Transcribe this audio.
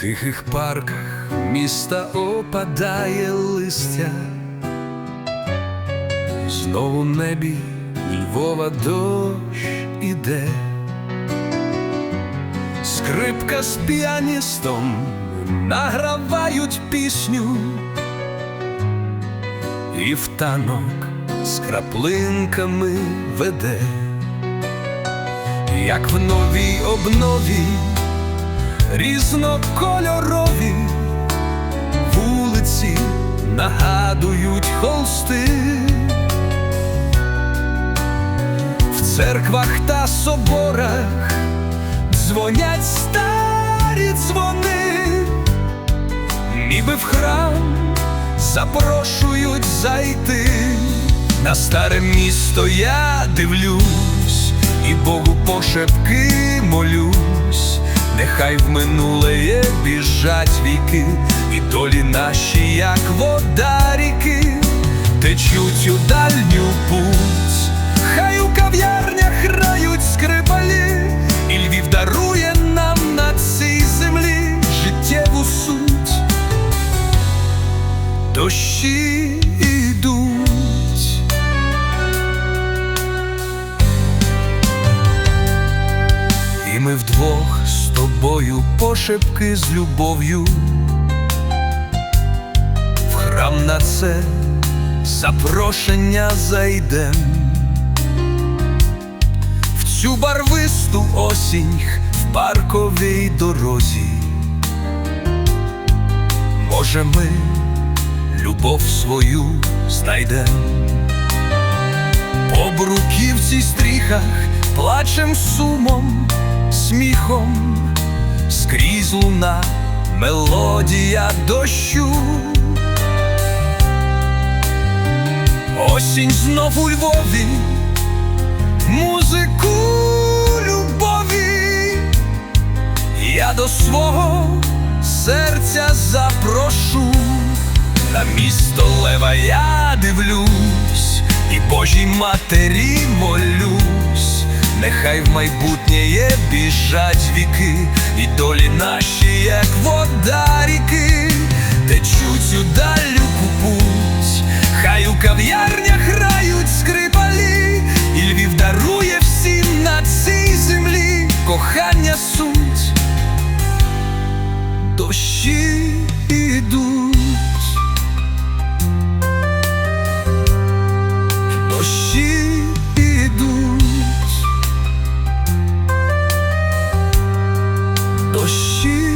тихих парках міста опадає листя, знову в небі Львова дощ іде, скрипка з піаністом награвають пісню, і в танок з краплинками веде, як в новій обнові різнокольорові вулиці нагадують холсти. В церквах та соборах дзвонять старі дзвони, ніби в храм запрошують зайти. На старе місто я дивлюсь, і Богу пошепки молюсь, нехай в минуле біжать віки, і долі наші, як вода ріки, течуть у дальню путь, хай у кав'ярнях грають скрипалі, і Львів дарує нам на цій землі життєву суть. Дощі тобою пошепки з любов'ю. В храм на це запрошення зайдем. В цю барвисту осінь в парковій дорозі. Може, ми любов свою знайдем. По бруківці стріхах, плачем сумом, сміхом, скрізь луна, мелодія дощу. Осінь знов у Львові, музику любові, я до свого серця запрошу, на місто лева я дивлюсь, і Божій матері молюсь, нехай в майбутнє біжать віки, і долі наші, як вода ріки, течуть у далеку путь, хай у кав'ярнях грають скрипалі, і Львів дарує всім на цій землі кохання суть. Дощі ідуть, ідуть, дощі